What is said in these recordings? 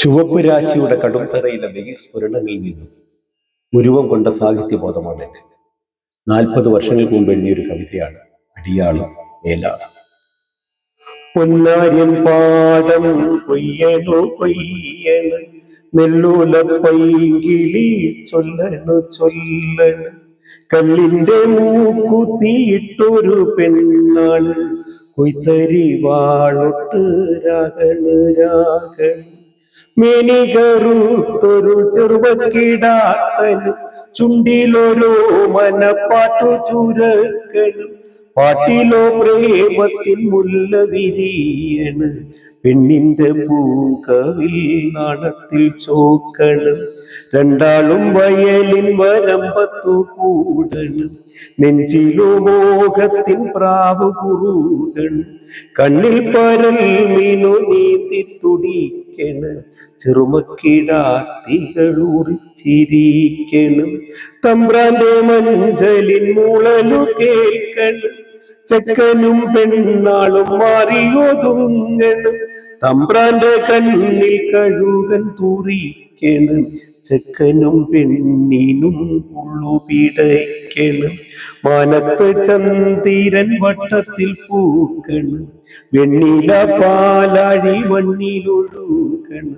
ചുവപ്പ് രാശിയുടെ കടുംതറയിലെ സ്ഫുരണങ്ങളിൽ നിന്നും ഉരുവം കൊണ്ട സാഹിത്യബോധമാണ് നാൽപ്പത് വർഷങ്ങൾക്ക് മുമ്പ് എഴുതിയൊരു കവിതയാണ് അടിയാളം മേലാണ്. പൊന്നാര്യൻ പാടം കൊയ്യണു കൊയ്യണ് നെല്ലൂല പൈകിളി ചൊല്ലണു ചൊല്ലണ്. കല്ലിന്റെ മൂക്കുത്തിയിട്ടൊരു പെണ്ണാണ് കൊയ്ത്തരി വാളൊട്ട് രാഗണ് രാഗണ്. മേനികറുത്തൊരു ചെറുവക്കിടാത്തനും ചുണ്ടിലൊരു മനപ്പാട്ടു ചുരക്കനും പാട്ടിലോ പ്രേമത്തിൻ മുല്ല വിരിയണ് പെണ്ണിന്റെ പൂക്കവിൽ നാണത്തിൽ ചോക്കണം രണ്ടാളും വയലിൻ വരമ്പത്തു കൂടണം നെഞ്ചിലോ മോഹത്തിൻ പ്രാവ് കുറുകണം കണ്ണിൽ പരൽ മീനു നീത്തി തുടിക്കണം ചെറുമക്കിടാത്തികളുറിച്ചിരിക്കണം തമ്പ്രാന്റെ മഞ്ചലിൻ മുളലു കേൾക്കണം ചെക്കനും പെണ്ണാളും മാറിയൊതുങ്ങണം. തമ്പ്രാന്റെ കണ്ണിൽ കഴുകൻ തൂറിക്കണം ചെക്കനും പെണ്ണിനും ഉള്ളുപിടയ്ക്കണം മാനത്ത് ചന്ദിരൻ വട്ടത്തിൽ പൂക്കണം. വെണ്ണില പാലാഴി മണ്ണിലൊഴുകണം.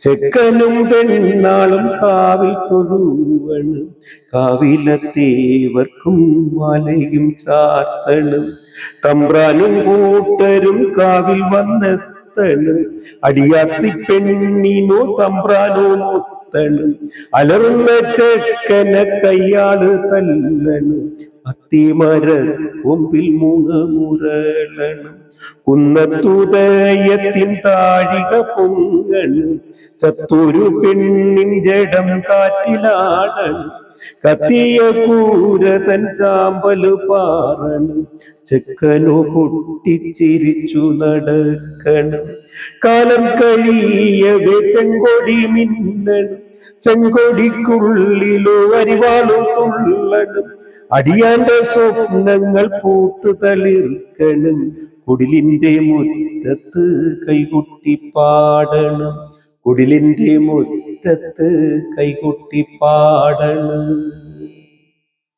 ചെക്കനും പെണ്ണാളും കാവിൽ തൊഴുവണം. കാവിലത്തേവർക്കും മാലയും ചാർത്തണം. തമ്പ്രാനും കൂട്ടരും കാവിൽ വന്നെത്തണം. അടിയാത്തി പെണ്ണിനോ തമ്പ്രാനോ മുത്തണം അലറുന്ന ചെക്കനെ കയ്യാൾ തല്ലണു. അത്തിമര കൊമ്പിൽ മൂന്ന് മുരളണം. കുന്നത്തുദയത്തിൻ താഴിക പൊങ്ങണു. ചത്തൊരു പെണ്ണിൻ ജഡം കാറ്റിലാടണം. കത്തിയ കൂര തൻ ചാമ്പൽ പാറണം. ചെക്കനു പൊട്ടിച്ചിരിച്ചു നടക്കണം. കാലം കഴിയവേ ചെങ്കൊടി മിന്നണം. ചെങ്കൊടിക്കുള്ളിലോ അരിവാളു തുള്ളണം. അടിയാന്റെ സ്വപ്നങ്ങൾ പൂത്തു തളിർക്കണം. കുടിലിന്റെ മുറ്റത്ത് കൈകുട്ടി പാടണം. കുടിലിന്റെ മുറ്റത്ത് കൈകൊട്ടി പാടണം